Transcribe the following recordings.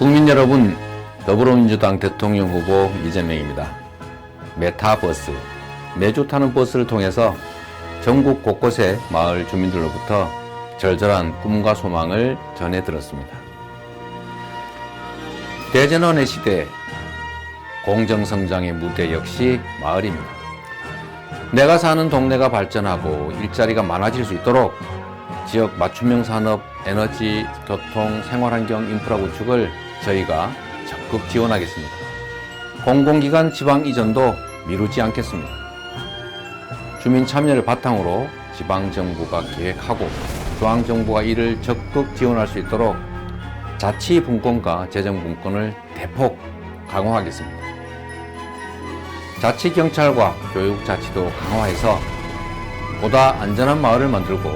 국민 여러분, 더불어민주당 대통령 후보 이재명입니다. 메타버스, 매주 타는 버스를 통해서 전국 곳곳의 마을 주민들로부터 절절한 꿈과 소망을 전해 들었습니다. 대전원의 시대, 공정성장의 무대 역시 마을입니다. 내가 사는 동네가 발전하고 일자리가 많아질 수 있도록 지역 맞춤형 산업, 에너지, 교통, 생활환경 인프라 구축을 저희가 적극 지원하겠습니다. 공공기관 지방 이전도 미루지 않겠습니다. 주민 참여를 바탕으로 지방정부가 계획하고 중앙정부가 이를 적극 지원할 수 있도록 자치분권과 재정분권을 대폭 강화하겠습니다. 자치경찰과 교육자치도 강화해서 보다 안전한 마을을 만들고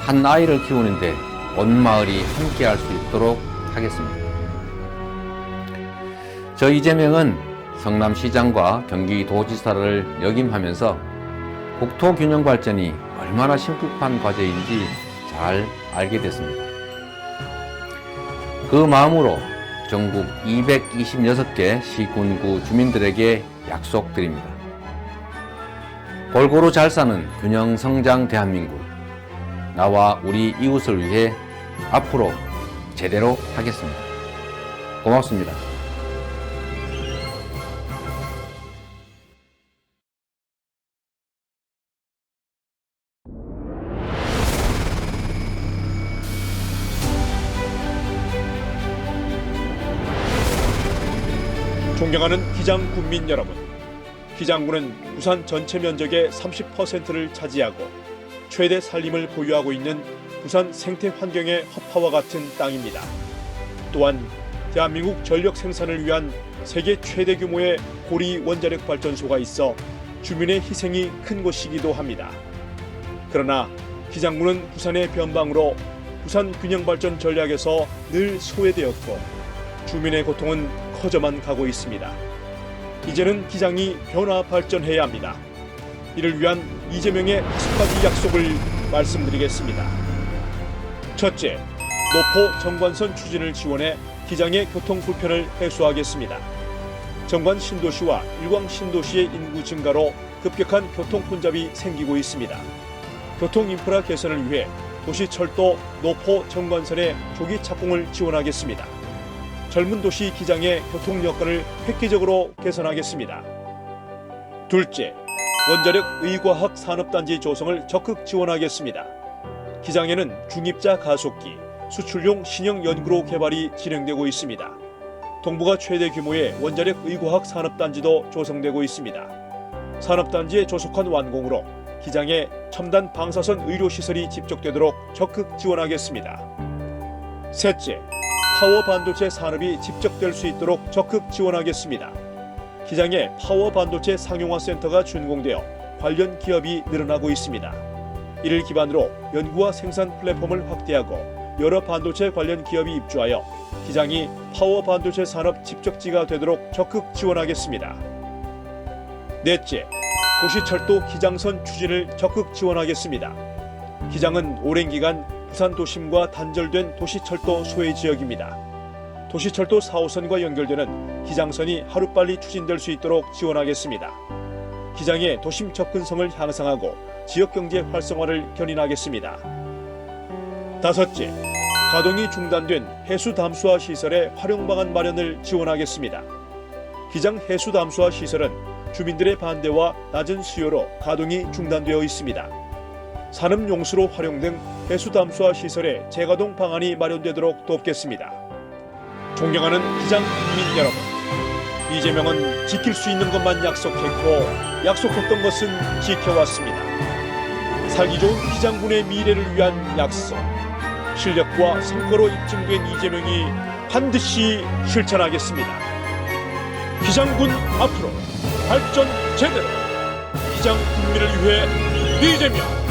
한 아이를 키우는데 온 마을이 함께 할 수 있도록 하겠습니다. 저 이재명은 성남시장과 경기도지사를 역임하면서 국토 균형 발전이 얼마나 심각한 과제인지 잘 알게 됐습니다. 그 마음으로 전국 226개 시군구 주민들에게 약속드립니다. 골고루 잘 사는 균형 성장 대한민국. 나와 우리 이웃을 위해 앞으로 제대로 하겠습니다. 고맙습니다. 존경하는 기장 군민 여러분. 기장군은 부산 전체 면적의 30%를 차지하고 최대 산림을 보유하고 있는 부산 생태 환경의 허파와 같은 땅입니다. 또한 대한민국 전력 생산을 위한 세계 최대 규모의 고리 원자력 발전소가 있어 주민의 희생이 큰 곳이기도 합니다. 그러나 기장군은 부산의 변방으로 부산 균형 발전 전략에서 늘 소외되었고 주민의 고통은 커져만 가고 있습니다. 이제는 기장이 변화 발전해야 합니다. 이를 위한 이재명의 다섯 가지 약속을 말씀드리겠습니다. 첫째, 노포 정관선 추진을 지원해 기장의 교통 불편을 해소하겠습니다. 정관 신도시와 일광 신도시의 인구 증가로 급격한 교통 혼잡이 생기고 있습니다. 교통 인프라 개선을 위해 도시 철도 노포 정관선의 조기 착공을 지원하겠습니다. 젊은 도시 기장의 교통 여건을 획기적으로 개선하겠습니다. 둘째, 원자력 의과학 산업단지 조성을 적극 지원하겠습니다. 기장에는 중입자 가속기, 수출용 신형 연구로 개발이 진행되고 있습니다. 동부가 최대 규모의 원자력 의과학 산업단지도 조성되고 있습니다. 산업단지의 조속한 완공으로 기장에 첨단 방사선 의료시설이 집적되도록 적극 지원하겠습니다. 셋째, 파워 반도체 산업이 집적될 수 있도록 적극 지원하겠습니다. 기장에 파워 반도체 상용화 센터가 준공되어 관련 기업이 늘어나고 있습니다. 이를 기반으로 연구와 생산 플랫폼을 확대하고 여러 반도체 관련 기업이 입주하여 기장이 파워 반도체 산업 집적지가 되도록 적극 지원하겠습니다. 넷째, 도시철도 기장선 추진을 적극 지원하겠습니다. 기장은 오랜 기간 부산 도심과 단절된 도시철도 소외 지역입니다. 도시철도 4호선과 연결되는 기장선이 하루빨리 추진될 수 있도록 지원하겠습니다. 기장의 도심 접근성을 향상하고 지역 경제 활성화를 견인하겠습니다. 다섯째, 가동이 중단된 해수 담수화 시설의 활용 방안 마련을 지원하겠습니다. 기장 해수 담수화 시설은 주민들의 반대와 낮은 수요로 가동이 중단되어 있습니다. 산업 용수로 활용 등 해수 담수화 시설의 재가동 방안이 마련되도록 돕겠습니다. 존경하는 기장 국민 여러분, 이재명은 지킬 수 있는 것만 약속했고 약속했던 것은 지켜왔습니다. 살기 좋은 기장군의 미래를 위한 약속, 실력과 성과로 입증된 이재명이 반드시 실천하겠습니다. 기장군 앞으로 발전 제대로 기장 국민을 위해 이재명